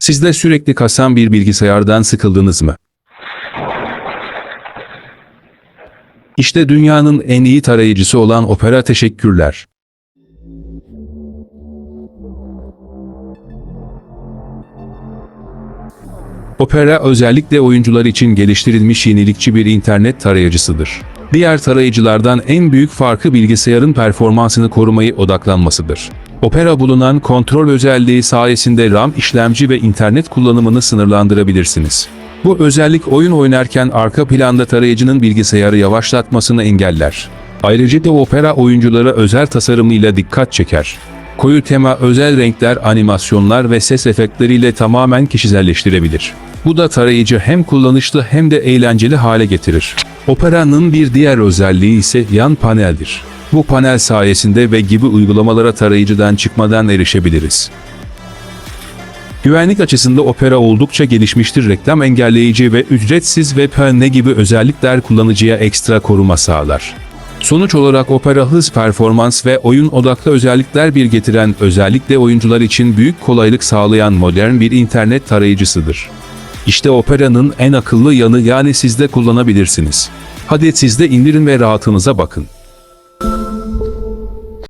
Siz de sürekli kasan bir bilgisayardan sıkıldınız mı? İşte dünyanın en iyi tarayıcısı olan Opera teşekkürler. Opera özellikle oyuncular için geliştirilmiş yenilikçi bir internet tarayıcısıdır. Diğer tarayıcılardan en büyük farkı bilgisayarın performansını korumayı odaklanmasıdır. Opera bulunan kontrol özelliği sayesinde RAM işlemci ve internet kullanımını sınırlandırabilirsiniz. Bu özellik oyun oynarken arka planda tarayıcının bilgisayarı yavaşlatmasını engeller. Ayrıca da Opera oyunculara özel tasarımıyla dikkat çeker. Koyu tema özel renkler, animasyonlar ve ses efektleriyle tamamen kişiselleştirebilir. Bu da tarayıcı hem kullanışlı hem de eğlenceli hale getirir. Opera'nın bir diğer özelliği ise yan paneldir. Bu panel sayesinde web gibi uygulamalara tarayıcıdan çıkmadan erişebiliriz. Güvenlik açısında Opera oldukça gelişmiştir. Reklam engelleyici ve ücretsiz VPN gibi özellikler kullanıcıya ekstra koruma sağlar. Sonuç olarak Opera hız performans ve oyun odaklı özellikler bir getiren özellikle oyuncular için büyük kolaylık sağlayan modern bir internet tarayıcısıdır. İşte Opera'nın en akıllı yanı yani siz de kullanabilirsiniz. Hadi siz de indirin ve rahatınıza bakın.